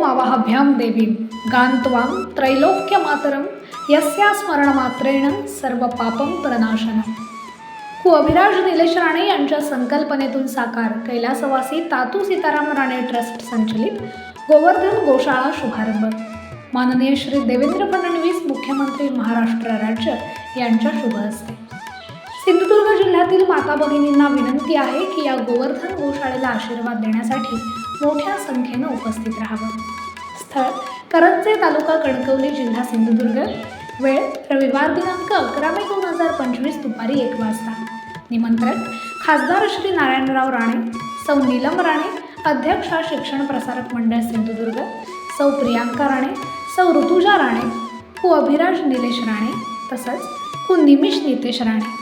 गोमावाहभ्यां देवीं गान्त्वां त्रैलोक्यमातरं यस्या स्मरणमात्रेण सर्व पापं प्रनाशनम् कु अभिराज निलेश राणे यांच्या संकल्पनेतून साकार कैलासवासी तातू सीताराम राणे ट्रस्ट संचलित गोवर्धन गोशाळा शुभारंभ माननीय श्री देवेंद्र फडणवीस मुख्यमंत्री महाराष्ट्र राज्य यांच्या शुभ हस्ते सिंधुदुर्ग जिल्ह्यातील माता भगिनींना विनंती आहे की या गोवर्धन गोशाळेला आशीर्वाद देण्यासाठी मोठ्या संख्येनं उपस्थित राहावं. स्थळ करंजे तालुका कणकवली जिल्हा सिंधुदुर्ग. वेळ रविवार दिनांक अकरा मे दोन हजार पंचवीस दुपारी एक वाजता. निमंत्रक खासदार श्री नारायणराव राणे सौ नीलम राणे अध्यक्षा शिक्षण प्रसारक मंडळ सिंधुदुर्ग सौ प्रियांका राणे सौ ऋतुजा राणे कु अभिराज निलेश राणे तसंच कु निमिष नितेश राणे.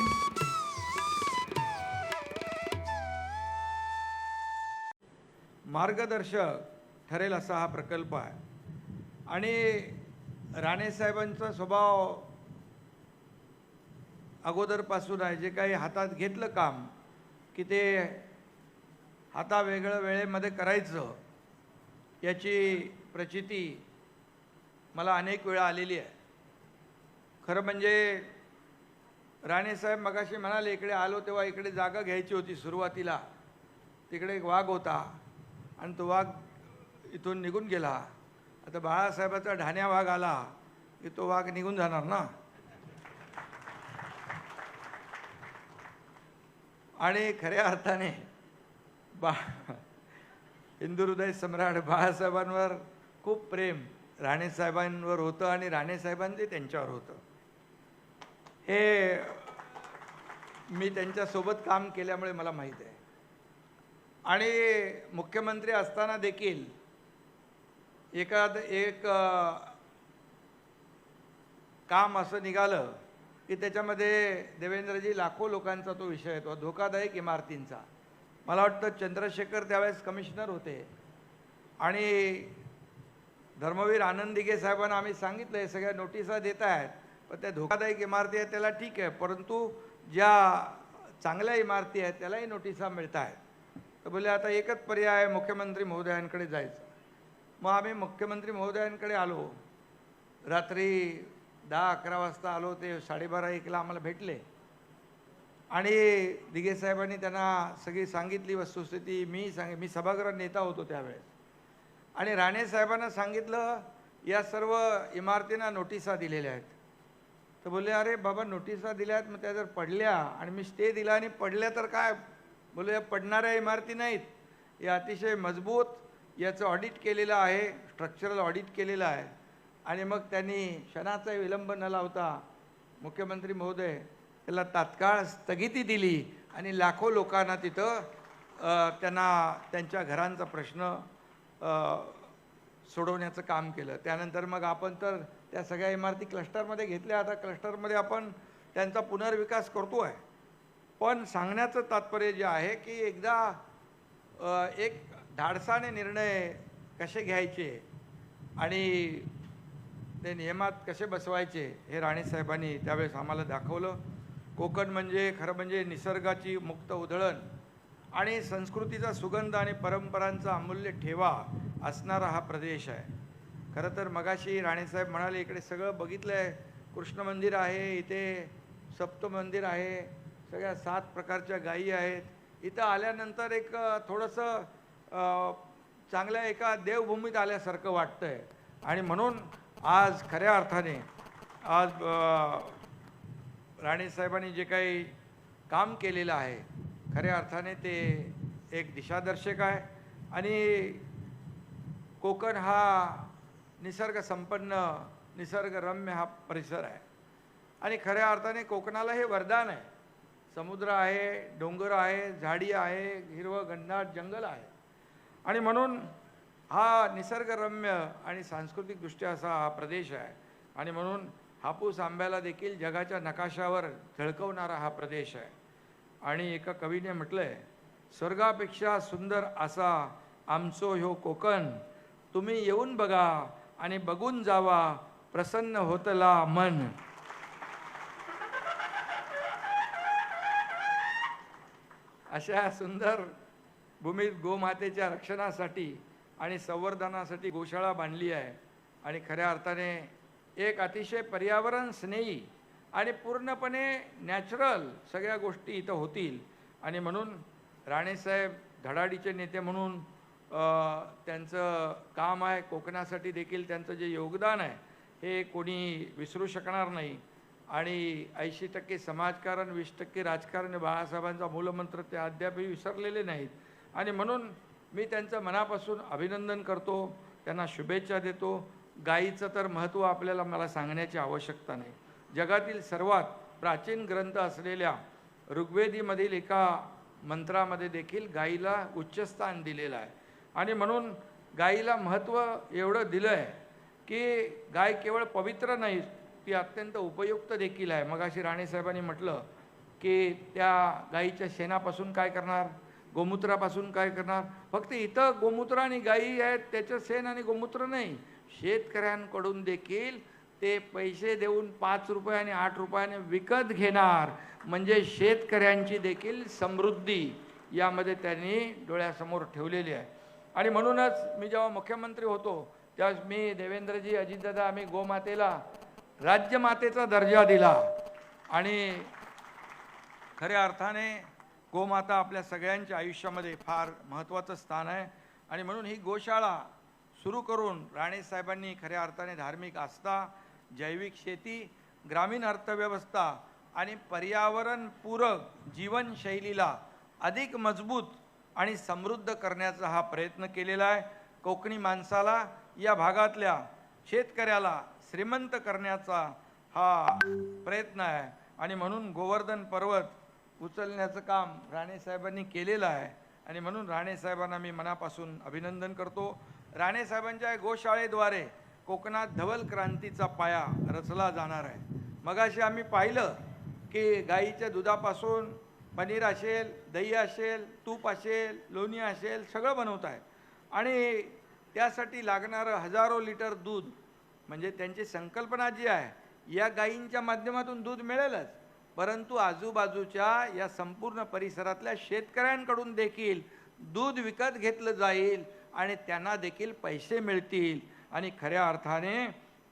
मार्गदर्शक ठरेल असा हा प्रकल्प आहे. आणि राणेसाहेबांचा स्वभाव अगोदरपासून आहे जे काही हातात घेतलं काम की ते हाता वेगळं वेळेमध्ये करायचं याची प्रचिती मला अनेक वेळा आलेली आहे. खरं म्हणजे राणेसाहेब मगाशी म्हणाले इकडे आलो तेव्हा इकडे जागा घ्यायची होती सुरुवातीला. तिकडे एक वाघ होता. आणि तो वाघ इथून निघून गेला. आता बाळासाहेबाचा ढाण्या वाघ आला की तो वाघ निघून जाणार ना? आणि खऱ्या अर्थाने बा हिंदुहृदय सम्राट बाळासाहेबांवर खूप प्रेम राणेसाहेबांवर होतं आणि राणेसाहेबांचे त्यांच्यावर होतं. हे मी त्यांच्यासोबत काम केल्यामुळे मला माहीत आहे. आणि मुख्यमंत्री असताना देखील एखाद एक काम असं निघालं की त्याच्यामध्ये देवेंद्रजी लाखो लोकांचा तो विषय येतो धोकादायक इमारतींचा. मला वाटतं चंद्रशेखर त्यावेळेस कमिशनर होते. आणि धर्मवीर आनंद दिघे साहेबांना आम्ही सांगितलं हे सगळ्या नोटिसा देत आहेत पण त्या धोकादायक इमारती आहेत त्याला ठीक आहे परंतु ज्या चांगल्या इमारती आहेत त्यालाही नोटिसा मिळत आहेत तर बोले आता एकच पर्याय मुख्यमंत्री महोदयांकडे जायचं. मग आम्ही मुख्यमंत्री महोदयांकडे आलो. रात्री दहा अकरा वाजता आलो ते साडेबारा एकला आम्हाला भेटले. आणि दिघे साहेबांनी त्यांना सगळी सांगितली वस्तुस्थिती. मी सांग मी सभागृह नेता होतो त्यावेळेस. आणि राणे साहेबांना सांगितलं या सर्व इमारतींना नोटिसा दिलेल्या आहेत. तर बोलले अरे बाबा नोटिसा दिल्या आहेत मग त्या जर पडल्या आणि मी स्टे दिला आणि पडल्या तर काय बोलू या पडणाऱ्या इमारती नाहीत. या अतिशय मजबूत याचं ऑडिट केलेलं आहे स्ट्रक्चरल ऑडिट केलेलं आहे. आणि मग त्यांनी क्षणाचा विलंब न लावता मुख्यमंत्री महोदय त्याला तात्काळ स्थगिती दिली आणि लाखो लोकांना तिथं त्यांना त्यांच्या घरांचा प्रश्न सोडवण्याचं काम केलं. त्यानंतर मग आपण तर त्या सगळ्या इमारती क्लस्टरमध्ये घेतल्या. आता क्लस्टरमध्ये आपण त्यांचा पुनर्विकास करतो आहे पण सांगण्याचं तात्पर्य जे आहे की एकदा एक धाडसाने निर्णय कसे घ्यायचे आणि ते नियमात कसे बसवायचे हे राणेसाहेबांनी त्यावेळेस आम्हाला दाखवलं. कोकण म्हणजे खरं म्हणजे निसर्गाची मुक्त उधळण आणि संस्कृतीचा सुगंध आणि परंपरांचा अमूल्य ठेवा असणारा हा प्रदेश आहे. खरं तर मगाशी राणेसाहेब म्हणाले इकडे सगळं बघितलं आहे कृष्ण मंदिर आहे इथे सप्त मंदिर आहे. सगळ्या सात प्रकारच्या गायी आहेत. इथं आल्यानंतर एक थोडंसं चांगल्या एका देवभूमीत आल्यासारखं वाटतं आहे आणि म्हणून आज खऱ्या अर्थाने आज राणेसाहेबांनी जे काही काम केलेलं आहे खऱ्या अर्थाने ते एक दिशादर्शक आहे. आणि कोकण हा निसर्गसंपन्न निसर्गरम्य हा परिसर आहे. आणि खऱ्या अर्थाने कोकणाला हे वरदान आहे. समुद्र आहे डोंगर आहे झाडी आहे हिरवं घनदाट जंगल आहे. आणि म्हणून हा निसर्गरम्य आणि सांस्कृतिकदृष्ट्या असा हा प्रदेश आहे. आणि म्हणून हापूस आंब्याला देखील जगाच्या नकाशावर झळकवणारा हा प्रदेश आहे. आणि एका कवीने म्हटलं आहे स्वर्गापेक्षा सुंदर असा आमचो ह्यो कोकण. तुम्ही येऊन बघा आणि बघून जावा प्रसन्न होतला मन. अशा सुंदर भूमीत गोमातेच्या रक्षणासाठी आणि संवर्धनासाठी गोशाळा बांधली आहे. आणि खऱ्या अर्थाने एक अतिशय पर्यावरण स्नेही आणि पूर्णपणे नॅचरल सगळ्या गोष्टी इथं होतील. आणि म्हणून राणेसाहेब धडाडीचे नेते म्हणून त्यांचं काम आहे कोकणासाठी देखील त्यांचं जे योगदान आहे हे कोणी विसरू शकणार नाही. आणि ऐंशी टक्के समाजकारण वीस टक्के राजकारण बाळासाहेबांचा मूलमंत्र ते अद्यापही विसरलेले नाहीत. आणि म्हणून मी त्यांचं मनापासून अभिनंदन करतो त्यांना शुभेच्छा देतो. गायीचं तर महत्त्व आपल्याला मला सांगण्याची आवश्यकता नाही. जगातील सर्वात प्राचीन ग्रंथ असलेल्या ऋग्वेदीमधील एका मंत्रामध्ये देखील गायीला उच्चस्थान दिलेलं आहे. आणि म्हणून गायीला महत्त्व एवढं दिलं आहे की गाय केवळ पवित्र नाही ती अत्यंत उपयुक्त देखील आहे. मग अशी राणेसाहेबांनी म्हटलं की त्या गाईच्या शेणापासून काय करणार? गोमूत्रापासून काय करणार? फक्त इथं गोमूत्र आणि गाई आहेत त्याचं शेण आणि गोमूत्र नाही. शेतकऱ्यांकडून देखील ते पैसे देऊन पाच रुपये आणि आठ रुपयाने विकत घेणार. म्हणजे शेतकऱ्यांची देखील समृद्धी यामध्ये त्यांनी डोळ्यासमोर ठेवलेली आहे. आणि म्हणूनच मी जेव्हा मुख्यमंत्री होतो त्यावेळेस मी देवेंद्रजी अजितदादा आम्ही गोमातेला राज्यमातेचा दर्जा दिला. आणि खऱ्या अर्थाने गोमाता आपल्या सगळ्यांच्या आयुष्यामध्ये फार महत्त्वाचं स्थान आहे. आणि म्हणून ही गोशाळा सुरू करून राणेसाहेबांनी खऱ्या अर्थाने धार्मिक आस्था जैविक शेती ग्रामीण अर्थव्यवस्था आणि पर्यावरणपूरक जीवनशैलीला अधिक मजबूत आणि समृद्ध करण्याचा हा प्रयत्न केलेला आहे. कोकणी माणसाला या भागातल्या शेतकऱ्याला श्रीमंत करण्याचा हा प्रयत्न आहे. आणि म्हणून गोवर्धन पर्वत उचलण्याचं काम राणेसाहेबांनी केलेलं आहे. आणि म्हणून राणेसाहेबांना मी मनापासून अभिनंदन करतो. राणेसाहेबांच्या गोशाळेद्वारे कोकणात धवल क्रांतीचा पाया रचला जाणार आहे. मगाशी आम्ही पाहिलं की गाईच्या दुधापासून पनीर असेल दही असेल तूप असेल लोणी असेल सगळं बनवत आहे. आणि त्यासाठी लागणारं हजारो लिटर दूध म्हणजे त्यांची संकल्पना जी आहे या गायींच्या माध्यमातून दूध मिळेलच. परंतु आजूबाजूच्या या संपूर्ण परिसरातल्या शेतकऱ्यांकडून देखील दूध विकत घेतलं जाईल आणि त्यांना देखील पैसे मिळतील. आणि खऱ्या अर्थाने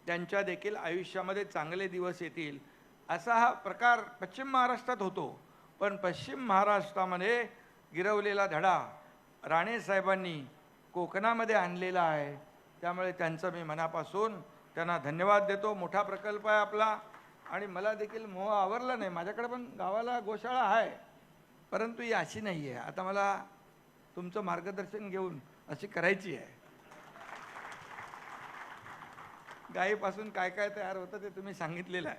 त्यांच्या देखील आयुष्यामध्ये चांगले दिवस येतील. असा हा प्रकार पश्चिम महाराष्ट्रात होतो. पण पश्चिम महाराष्ट्रामध्ये गिरवलेला धडा राणेसाहेबांनी कोकणामध्ये आणलेला आहे. त्यामुळे त्यांचं मी मनापासून त्यांना धन्यवाद देतो. मोठा प्रकल्प आहे आपला. आणि मला देखील मोह आवरला नाही. माझ्याकडे पण गावाला गोशाळा आहे. परंतु ही अशी नाही आहे आता मला तुमचं मार्गदर्शन घेऊन अशी करायची आहे. गायीपासून काय काय तयार होतं ते तुम्ही सांगितलेलं आहे.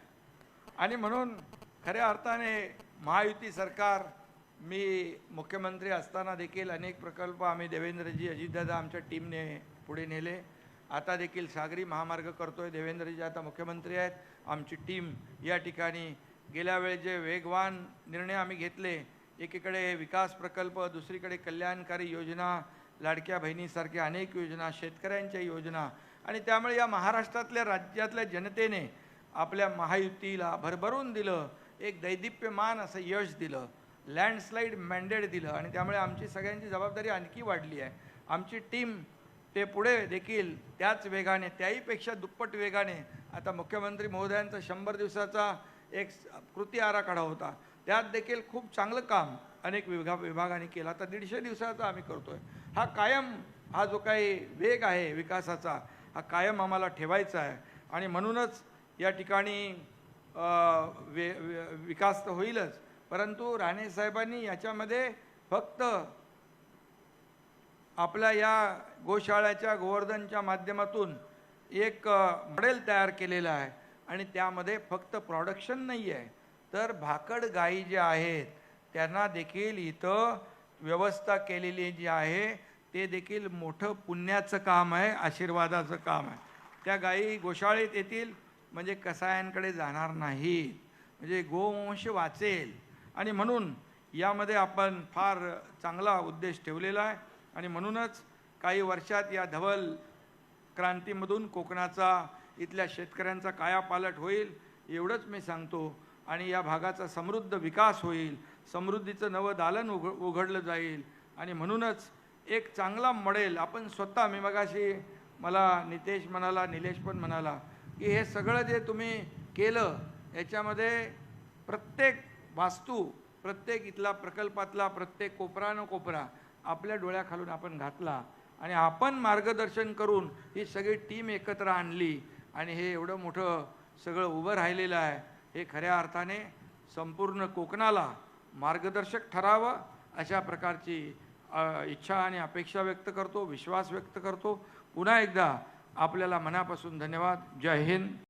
आणि म्हणून खऱ्या अर्थाने महायुती सरकार मी मुख्यमंत्री असताना देखील अनेक प्रकल्प आम्ही देवेंद्रजी अजितदादा आमच्या टीमने पुढे नेले. आता देखील सागरी महामार्ग करतो आहे देवेंद्रजी आता मुख्यमंत्री आहेत. आमची टीम या ठिकाणी गेल्या वेळी जे वेगवान निर्णय आम्ही घेतले एकीकडे विकास प्रकल्प दुसरीकडे कल्याणकारी योजना लाडक्या बहिणीसारख्या अनेक योजना शेतकऱ्यांच्या योजना आणि त्यामुळे या महाराष्ट्रातल्या राज्यातल्या जनतेने आपल्या महायुतीला भरभरून दिलं एक दैदिप्यमान असं यश दिलं लँडस्लाईड मॅन्डेट दिलं आणि त्यामुळे आमची सगळ्यांची जबाबदारी आणखी वाढली आहे. आमची टीम ते पुढे देखील त्याच वेगाने त्याहीपेक्षा दुप्पट वेगाने आता मुख्यमंत्री महोदयांचा शंभर दिवसाचा एक कृती आराखडा होता. त्यात देखील खूप चांगलं काम अनेक विभागा विभागाने केलं. आता दीडशे दिवसाचा आम्ही करतो आहे हा कायम हा जो काही वेग आहे विकासाचा हा कायम आम्हाला ठेवायचा आहे. आणि म्हणूनच या ठिकाणी वे वे- विकास तर होईलच परंतु राणेसाहेबांनी याच्यामध्ये फक्त आपल्या या गोशाळ्याच्या गोवर्धनच्या माध्यमातून एक मॉडेल तयार केलेलं आहे आणि त्यामध्ये फक्त प्रॉडक्शन नाही आहे तर भाकड गायी ज्या आहेत त्यांना देखील इथं व्यवस्था केलेली जी आहे ते देखील मोठं पुण्याचं काम आहे आशीर्वादाचं काम आहे. त्या गायी गोशाळेत येतील म्हणजे कसायांकडे जाणार नाहीत. म्हणजे गोवंश वाचेल. आणि म्हणून यामध्ये आपण फार चांगला उद्देश ठेवलेला आहे. आणि म्हणूनच काही वर्षात या धवल क्रांतीमधून कोकणाचा इथल्या शेतकऱ्यांचा कायापालट होईल एवढंच मी सांगतो. आणि या भागाचा समृद्ध विकास होईल समृद्धीचं नवं दालन उघ उघडलं जाईल. आणि म्हणूनच एक चांगला मॉडेल आपण स्वतः मी मगाशी मला नितेश म्हणाला निलेश पण म्हणाला की हे सगळं जे तुम्ही केलं याच्यामध्ये प्रत्येक वास्तू प्रत्येक इथला प्रकल्पातला प्रत्येक कोपरा न कोपरा आपल्या डोळ्याखालून आपण घातला आणि आपण मार्गदर्शन करून ही सगळी टीम एकत्र आणली आणि हे एवढं मोठं सगळं उभं राहिलेलं आहे हे खऱ्या अर्थाने संपूर्ण कोकणाला मार्गदर्शक ठरावं अशा प्रकारची इच्छा आणि अपेक्षा व्यक्त करतो विश्वास व्यक्त करतो. पुन्हा एकदा आपल्याला मनापासून धन्यवाद. जय हिंद.